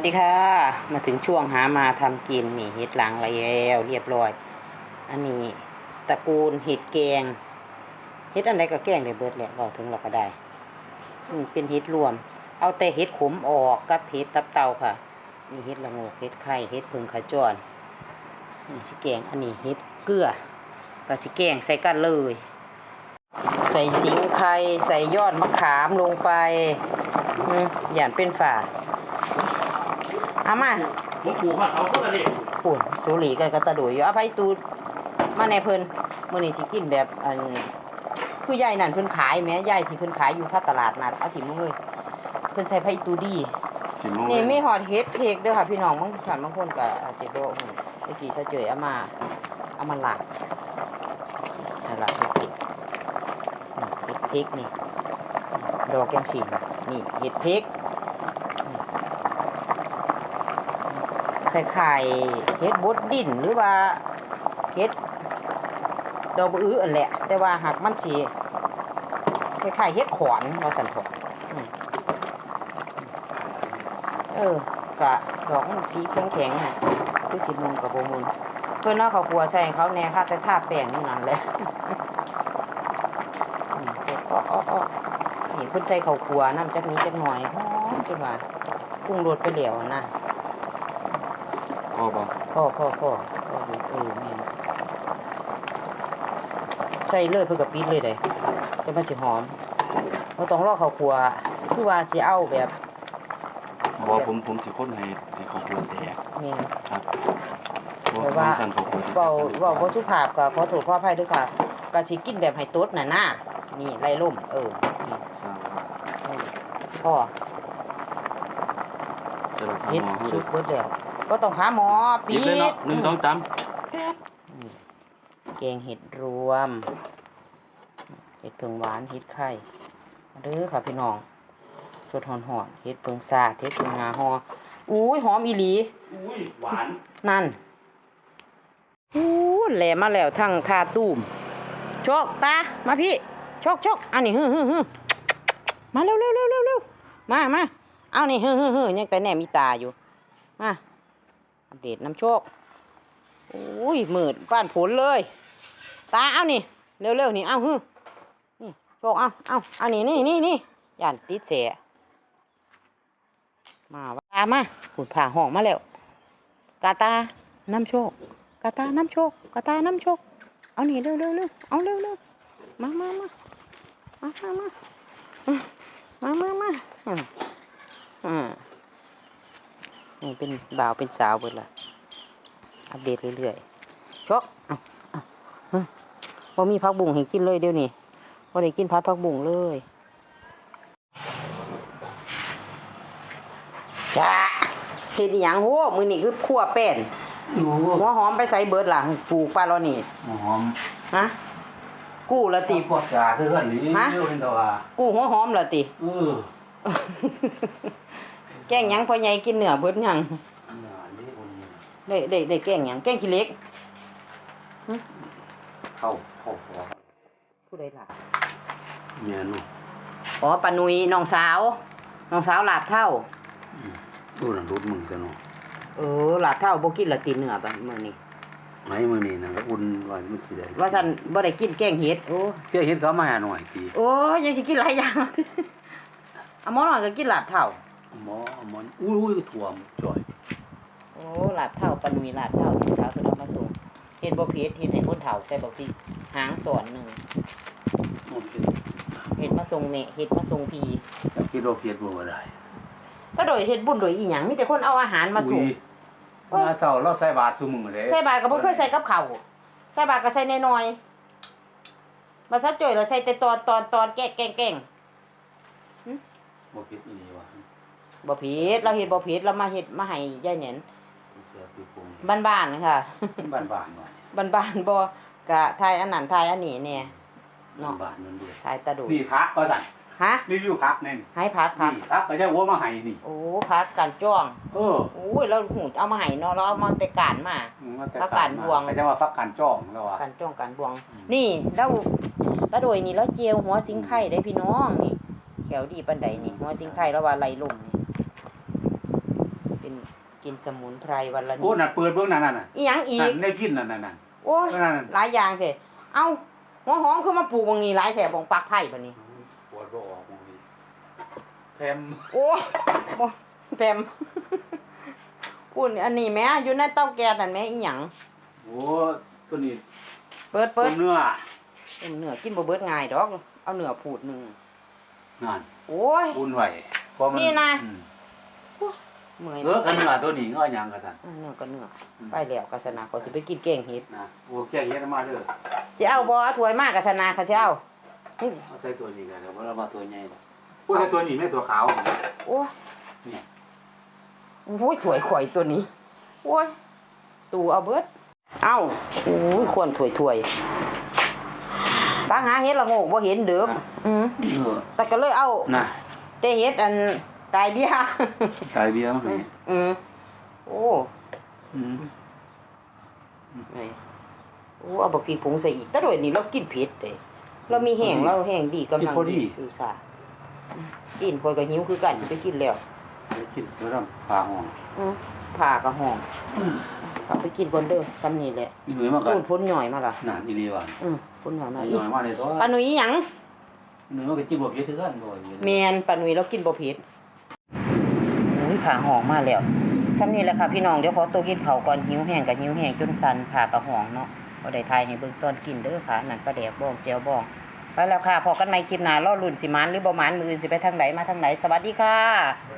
วัสดีค่ะ มาถึงช่วงหามาทำกินนี่เห็ดหลังแล้วเรียบร้อย อันนี้ตระกูลเห็ดแกงเห็ดอันใดก็แกงได้เบิดแหละบอกถึงเราก็ได้อืเป็นเห็ดรวม เอาแต่เห็ดขมออกกับเห็ดตับเต่าค่ะนี่เห็ดละโงกเห็ดไข่เห็ดผึ่งขจรนี่สิแกงอันนี้เห็ดเกลือก็สิแกงใส่กันเลย ใส่สิงไข่ใส่ยอดมะขามลงไปอืมอย่างเป็นฝา เอามาผมปลูกมาเสาต้นอะไรปุ่นสูหลีกันกระตะดุยอยู่เอาไปตูดมาในเพิ่นมื้อนี้สิกินแบบอันคือยายนั่นเพิ่นขายแหม้ยายที่เพิ่นขายอยู่ภาคตลาดนัดเอาถิ่มลงเลย เพิ่นใส่ไผตูดี กินลงนี่มีฮอดเฮ็ดเพกเด้อค่ะพี่น้องบางท่านบางคนก็อาจจะบ่ฮู้ตะกี้ซะเจยเอามาเอามาลาดเอาลาดเฮ็ดเพกนี่เฮ็ดเพกนี่ ดอกจังซี่นี่เฮ็ดเพก คล้ายๆเฮ็ดบดดินหรือว่าเฮ็ดดอกบอื้ออันแหละ แต่ว่าหากมันสิคล้ายๆเฮ็ดขอนว่าซั่นเถอเออกะดอกมันสีแข็งแข็งๆน่ะคือสีมุนกับโบมุนเพื่อนเอาเขาวครัวใส่เขาแน่ค่ะแต่ท่าแป้งนี่นั่นแหละอืมอ้ออ้ออ้อนี่เพิ่นใส่เขาวครัวน้ำจักนี้จักหน่อยหอมจนว่าปรุงรสไปแล้วนะ พ่อบอกพ่อพ่อพ่อพ่อดูเออแม่นใส่เลยเพื่อกับปิดเลยเด้จะมันสิหอมเราต้องรอเขาวครัวคือว่าสิเอาแบบบอกผมผมสิคนให้ให้เขาปลูกแดดแม่นครับแต่ว่าสั่นเขาปลูกสิเว้าเว้าบ่สุภาพก็ขอโทษขออภัยด้วยค่ะก็สิกินแบบให้ตดน่ะนะนี่ไล่ล่มเออนี่ใช่นี่พ่อจะเราเฮ็ดทำหมอให้สุดเบิดแล้ว ก็ต้องหาหมอปีปิดเลยเนาะหนึ่งสองสามนี่แกงเห็ดรวม เห็ดเพิงหวานเห็ดไข่มาเด้อค่ะพี่น้องสดหอนหอนๆเห็ดเพิงสาดเห็ดเพิงงาฮออุ้ยหอมอีหลีอุ้ยหวานนั่นอู้แหลมมาแล้วทั้งทาตูมโชคตามาพี่โชคโชคอันนี้ฮึฮึฮึมาเร็วเร็วเร็วเร็วเร็วมามาเอานี่ฮึฮึฮึยังแต่แหนมีตาอยู่มา อัปเดตน้ำโชคอุ้ยมืดฟ้านผลเลย ตาเอานี่ เร็วเร็วนี่เอาฮึนี่โชคเอาเอาเอานี่นี่นี่นี่ย่านติดเสียมาว่าตามาขุดผ่าห้องมาแล้วกาตาน้ำโชคกาตาน้ำโชคกาตาน้ำโชคเอานี่เร็วเร็วเร็วเอาเร็วเร็วมามามามามามามามามาอืมอืม นี่เป็นบ่าวเป็นสาวเบิดละอัปเดตเรื่อยๆโชคเอาเอาเอาบ่มีพักบุ้งให้กินเลยเดี๋ยวนี้บ่ได้กินพัดพักบุ้งเลยจ้าเฮ็ดอีหยังโหมื้อนี้คือคั่วแป้นโอ้หัวหอมไปใส่เบิดล่ะปลูกปลาแล้วนี่หอมฮะกู้ละติปอดจ่าคือกันนี่ฮะเร็วเห็นตัวว่ากู้หัวหอมละติเออ แกงหยังพ่อใหญ่กินเนื้อเบิดหยังน่านี่คนได้ได้ได้แกงหยังแกงขี้เหล็กเข้าเข้าหัวผู้ใดล่ะเนี่ยนู่นอ๋อปานุยน้องสาวน้องสาวลาบเท่า อืมดูนั่นรถมึงจะเนาะเออลาบเท่าบ่กินละติเนื้อบัดมื้อนี้ไหนมื้อนี้นั่นก็อุ่นว่ามันสิได้ว่าซั่นบ่ได้กินแกงเห็ดโอ้เจ้าเฮ็ดเขามาหาหน่อยปีโอ้ยยังสิกินหลายอย่างอะหมอน้อยก็กินลาบเท่า หมอหมออุ้ยอุ้ยถ่วมจ่อยโอ้ลาบเท่าปานุยลาบเท่าน้องสาวเพิ่นเอามาส่งเฮ็ดบ่เผ็ดเฮ็ดให้คนเฒ่าใส่บักพริกหางสอนหนึงมันเป็นเฮ็ดมาส่งแม่เฮ็ดมาส่งพี่อยากกินโรคเพียดบ่ได้ก็โดยเฮ็ดบุญโดยอีหยังมีแต่คนเอาอาหารมาส่ง อุ้ยมาเสาเราใส่บาตรซุมื้อเด้ใส่บาตรก็บ่เคยใส่กับข้าวใส่บาตรก็ใส่น้อยๆบ่ซัดจ่อยเราใส่แต่ตอนตอนตอนแกะแกงแกงบ่ผิดอีหลีว่ะ บ่ผิดเราเฮ็ดบ่ผิดเรามาเฮ็ดมาให้ยายเหน็นเสียปีปรุงบ้านๆค่ะ บ้านบ้านๆหน่อยบ้านๆบ่ก็ทายอันนั้นทายอันนี้แน่เนาะบ้านๆนั่นด้วยทายตะดูนี่พักว่าสั่นฮะรีวิวพักแน่นให้พักพักนี่พักก็จะหัวมาให้นี่ โอ้พักกันจ้องเออโอ้ยเราหูเอามาให้เนาะเราเอามาแต่การมามาแต่พักการบวงก็จะว่าพักการจ้องแล้วว่าการจ้องการบวงอืมนี่แล้วตาโดยนี่แล้วเจียวหัวสิงไข่ได้พี่น้องนี่แขวดีปันใดนี่หัวสิงไข่แล้วว่าไหลลงนี่ เป็นกินสมุนไพรวันละโอ้นิดน่ะเปิดเบิ่งนั่นน่ะน่ะอีหยังอีนั่กนได้กินนั่นน่ะน่ะโอ้ยนั่นน่ะหลายอย่างเถอะเอ้าหัวหอมคือมาปลูกบางนี้หลายแถบบงปักไผ่บัดนี้ ปวดบ่ออกมองนี่แพมโอ้ยบ่แปมพูดอันนี้แหม่อยู่ในเตาแก๊สนั่นแหม่อีหยังโอ้ตัวนี้เปิดเปิดตัวเนื้อเอ็มเนื้อกินบ่เบิดง่ายดอก เอาเนื้อพูดหนึงนั่นโอ้ยอุ่นไว้เพราะมันี่นะ อืม เมื่อยเออกันเนื้อตัวนี้ก็เอาหยังกันซั่นเนื้อก็เนื้ออืมไปแล้วกะสนาเขาสิไปกินแกงเห็ดนะโอ้แกงเฮ็ดมาเด้อสิเอาบ่เอาถ้วยมากกะสนาเขาสิเอานี่เอาใส่ตัวนี้กันเดี๋ยวบ่เรามาตัวใหญ่ดอกโอ้ใส่ตัวนี้แม่ตัวขาวโอ้ยเนี่ยโอ้ยสวยข่อยตัวนี้โอ้ยตูเอาเบิดเอ้าโอ้ยควรถวยถวยตาหาเฮ็ดละโงกบ่เห็นเด้ออืมเออแต่ก็เลยเอาน่ะแต่เฮ็ดอัน ตายเบี้ยตายเบี้ยมาให้อืมโอ้อืมไงโอ้เอาบักพริกผงใส่อีกแต่โดยนี้เรากินเผ็ดเด้เรามีแห้งเราแห้งดีกำลังดีสุสาอืมกินข่อยก็หิวคือกันสิไปกินแล้วไปกินเดี๋ยวเราพาห้องอืมผ่ากระห้องเอาไปกินก่อนเด้อซ้ำนี่แหละมีหน่วยมากัพูนดพ้นหน่อยมาล่ะนั่นอีหลีว่าอืมพ้นหน่อยมาหอีน่วยมาเลยตัวปลาหนุ่ยหยังหน่วยมาก็กินบ่เผ็ดคือกันบ่อยู่แมนปลาหนุ่ยเรากินบ่เผ็ด อุ้ยผ่าห้องมาแล้วซ้ำนี้แหละค่ะพี่น้องเดี๋ยวขอตัวกินเผาก่อนหิวแห้งกับหิวแห้งจนสันผ่ากระห้องเนาะบ่ได้ทายให้เบิ่งตอนกินเด้อค่ะนั่นปลาแดกบ้องเจียวบ้องไปแล้วค่ะพอกันใหม่คลิปหน้ารอลุ่นสิมานหรือบ่มานมืออื่นสิไปทางไหนมาทางไหนสวัสดีค่ะ